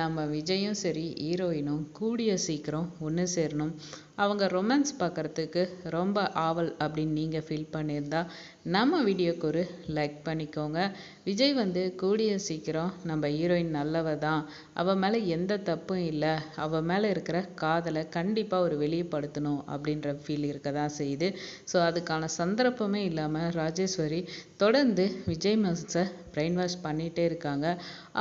நம்ம விஜயும் சரி ஹீரோயினும் கூடிய சீக்கிரம் ஒன்று சேரணும். அவங்க ரொமான்ஸ் பார்க்குறதுக்கு ரொம்ப ஆவல் அப்படின்னு நீங்கள் ஃபீல் பண்ணியிருந்தா நம்ம வீடியோக்கு ஒரு லைக் பண்ணிக்கோங்க. விஜய் வந்து கூடிய சீக்கிரம் நம்ம ஹீரோயின் நல்லவ தான் அவள் மேலே எந்த தப்பும் இல்லை. அவள் மேலே இருக்கிற காதலை கண்டிப்பாக ஒரு வெளியப்படுத்தணும் அப்படின்ற ஃபீல் இருக்க தான் செய்யுது. ஸோ அதுக்கான சந்தர்ப்பமே இல்லாமல் ராஜேஸ்வரி தொடர்ந்து விஜய் மசை பிரெயின் வாஷ் பண்ணிகிட்டே இருக்காங்க.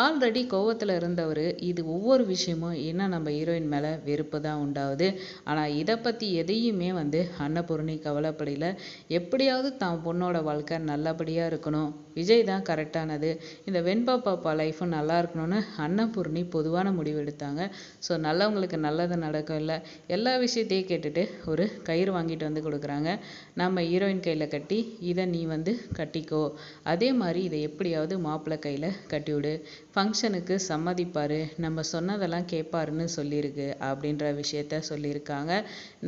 ஆல்ரெடி கோவத்தில் இருந்தவர் இது ஒவ்வொரு விஷயமும் இன்னும் நம்ம ஹீரோயின் மேலே வெறுப்பு தான் உண்டாகுது ஆனால் இதை பற்றி எதையுமே வந்து அன்னபூர்ணி கவலைப்படையில் எப்படியாவது தான் பொண்ணோட வாழ்க்கை நல்லபடியாக இருக்கணும். விஜய் தான் கரெக்டானது இந்த வெண்பா பாப்பா லைஃப்பும் நல்லா இருக்கணும்னு அன்னபூர்ணி பொதுவான முடிவு எடுத்தாங்க. ஸோ நல்லவங்களுக்கு நல்லது நடக்கும் இல்லை. எல்லா விஷயத்தையும் கேட்டுட்டு ஒரு கயிறு வாங்கிட்டு வந்து கொடுக்குறாங்க. நம்ம ஹீரோயின் கையில் கட்டி இதை நீ வந்து கட்டிக்கோ. அதே மாதிரி இதை எப்படியாவது மாப்பிள்ளை கையில் கட்டிவிடு. ஃபங்க்ஷனுக்கு சம்மதிப்பார். நம்ம சொன்னதெல்லாம் கேட்பாருன்னு சொல்லியிருக்கு அப்படின்ற விஷயத்த சொல்லியிருக்காங்க.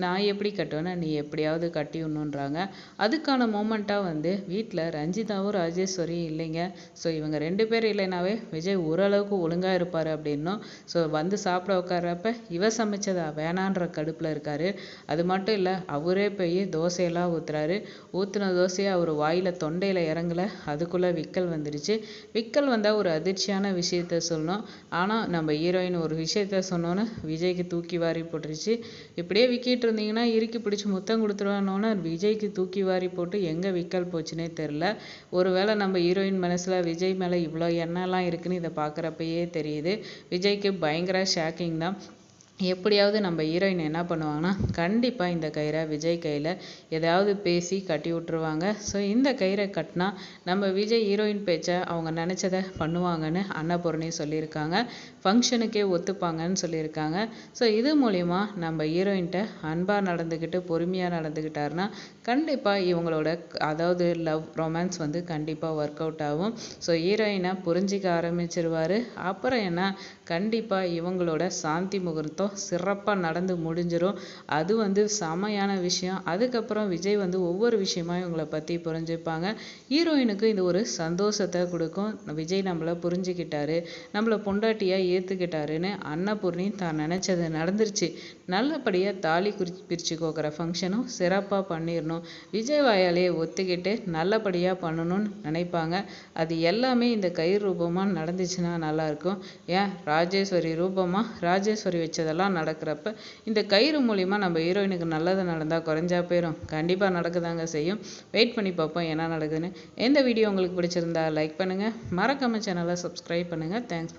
நான் எப்படி கட்டுவேன்னா நீ எப்படியாவது கட்டி விடணுன்றாங்க அதுக்கான மூமெண்ட்டாக வந்து வீட்டில் ரஞ்சிதாவும் ராஜேஸ்வரியும் இல்லைங்க. ஸோ இவங்க ரெண்டு பேர் இல்லைனாவே விஜய் ஓரளவுக்கு ஒழுங்காக இருப்பார் அப்படின்னும். ஸோ வந்து சாப்பிட உட்கார்றப்ப இவ சமைச்சதா வேணான்ற கடுப்பில் இருக்கார். அது மட்டும் இல்லை அவரே போய் தோசையெல்லாம் ஊற்றுறாரு ஊற்றுன தோசையை அவர் வாயில் தொண்டையில் இறங்கலை. அதுக்குள்ளே விக்கல் வந்துடுச்சு விக்கல் வந்தால் ஒரு அதிர்ச்சியான விஷயத்த சொல்லணும். ஆனால் நம்ம ஹீரோயின் ஒரு விஷயத்த சொன்னோன்னே விஜய்க்கு தூக்கி வாரி போட்டுருச்சு. இப்படியே விற்கிட்டு இருந்தீங்கன்னா இறுக்கி பிடிச்சி முத்தம் கொடுத்துருவானோன்னு விஜய்க்கு தூக்கி வாரி போட்டு எங்கே விற்கல் போச்சுன்னே தெரில ஒருவேளை நம்ம ஹீரோயின் மனசில் விஜய் மேலே இவ்வளோ எண்ணெய்லாம் இருக்குன்னு இதை பார்க்குறப்பயே தெரியுது. விஜய்க்கு பயங்கர ஷாக்கிங் தான். எப்படியாவது நம்ம ஹீரோயின் என்ன பண்ணுவாங்கன்னா கண்டிப்பாக இந்த கயிறை விஜய் கையில் எதாவது பேசி கட்டி விட்ருவாங்க ஸோ இந்த கயிறை கட்டினா நம்ம விஜய் ஹீரோயின் பேச்சை அவங்க நினச்சதை பண்ணுவாங்கன்னு அன்னபூர்ணி சொல்லியிருக்காங்க. ஃபங்க்ஷனுக்கே ஒத்துப்பாங்கன்னு சொல்லியிருக்காங்க. ஸோ இது மூலிமா நம்ம ஹீரோயின்கிட்ட அன்பாக நடந்துக்கிட்டு பொறுமையாக நடந்துக்கிட்டாருன்னா கண்டிப்பாக இவங்களோட அதாவது லவ் ரொமான்ஸ் வந்து கண்டிப்பாக ஒர்க் அவுட் ஆகும். ஸோ ஹீரோயினை புரிஞ்சிக்க ஆரம்பிச்சிருவார். அப்புறம் என்ன? கண்டிப்பாக இவங்களோட சாந்தி முகூர்த்தம் சிறப்பாக நடந்து முடிஞ்சிடும் அது வந்து செமையான விஷயம். அதுக்கப்புறம் விஜய் வந்து ஒவ்வொரு விஷயமா இவங்களை பற்றி புரிஞ்சுப்பாங்க. ஹீரோயினுக்கு இது ஒரு சந்தோஷத்தை கொடுக்கும். விஜய் நம்மளை புரிஞ்சுக்கிட்டாரு. நம்மளை பொண்டாட்டியாக ஏற்றுக்கிட்டாருன்னு அன்னபூர்ணி தான் நினச்சது நடந்துருச்சு. நல்லபடியாக தாலி குறி பிரித்து கோக்கிற ஃபங்க்ஷனும் சிறப்பாக பண்ணிடணும் விஜய் வாயாலே ஒத்துக்கிட்டு நல்லபடியாக பண்ணணும்னு நினைப்பாங்க. அது எல்லாமே இந்த கயிறு ரூபமாக நடந்துச்சுன்னா நல்லாயிருக்கும் ஏன்? ராஜேஸ்வரி ரூபமாக ராஜேஸ்வரி வச்சதெல்லாம் இதெல்லாம் நடக்கிறப்ப இந்த கயிறு மூலிமா நம்ம ஹீரோயினுக்கு நல்லது நடந்தால் குறைஞ்சா போயிடும் கண்டிப்பாக நடக்குதாங்க செய்யும். வெயிட் பண்ணி பார்ப்போம் என்ன நடக்குதுன்னு. எந்த வீடியோ உங்களுக்கு பிடிச்சிருந்தா லைக் பண்ணுங்கள் மறக்காமல் சேனலை சப்ஸ்கிரைப் பண்ணுங்கள் தேங்க்ஸ்